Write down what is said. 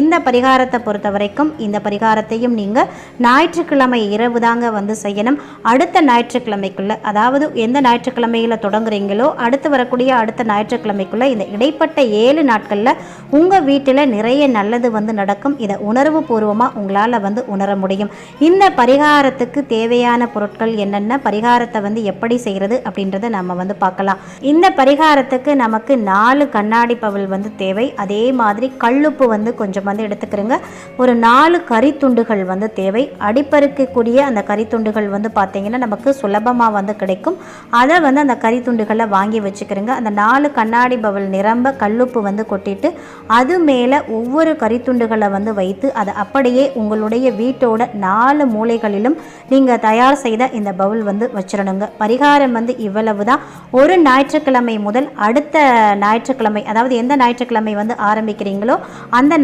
இந்த பரிகாரத்தை பொறுத்த வரைக்கும் இந்த பரிகாரத்தையும் நீங்கள் ஞாயிற்றுக்கிழமை இரவு தாங்க வந்து செய்யணும். அடுத்த ஞாயிற்றுக்கிழமைக்குள்ள அதாவது எந்த ஞாயிற்றுக்கிழமையில் தொடங்குறீங்களோ அடுத்து வரக்கூடிய அடுத்த ஞாயிற்றுக்கிழமைக்குள்ள இந்த இடைப்பட்ட ஏழு நாட்களில் உங்கள் வீட்டில் நிறைய நல்லது வந்து நடக்கும். இதை உணர்வு பூர்வமாக உங்களால் வந்து உணர முடியும். இந்த பரிகாரத்துக்கு தேவையான பொருட்கள் என்னென்ன பரிகாரத்தை வந்து எப்படி செய்கிறது அப்படின்றத நம்ம வந்து பார்க்கலாம். இந்த பரிகாரத்துக்கு நமக்கு நாலு கண்ணாடி பவல் வந்து தேவை. அதே மாதிரி கல்லுப்பு வந்து கொஞ்சம் வந்து எடுத்துக்கிறேங்க. ஒரு நாலு கறித்துண்டுகள் வந்து தேவை. அடிப்பருக்கக்கூடிய அந்த கறித்துண்டுகள் வந்து பார்த்தீங்கன்னா நமக்கு சுலபமாக வந்து கிடைக்கும். அதை வந்து அந்த கறித்துண்டுகளை வாங்கி வச்சுக்கிறேங்க. அந்த நாலு கண்ணாடி பவல் நிரம்ப கல்லுப்பு வந்து கொட்டிட்டு அது மேலே ஒவ்வொரு கறித்துண்டுகளை வந்து வைத்து அதை அப்படியே உங்களுடைய வீட்டோட நாலு மூலைகளிலும் நீங்கள் தயார் செய்த இந்த பவுல் வந்து வச்சிடணுங்க பரிகாரம் வந்து இவ்வளவு தான் ஒரு ஞாயிற்றுக்கிழமை முதல் அடுத்த ஞாயிற்றுக்கிழமை அதாவது எந்த ஞாயிற்றுக்கிழமை வந்து ஆரம்பிக்கிறீங்களோ அந்த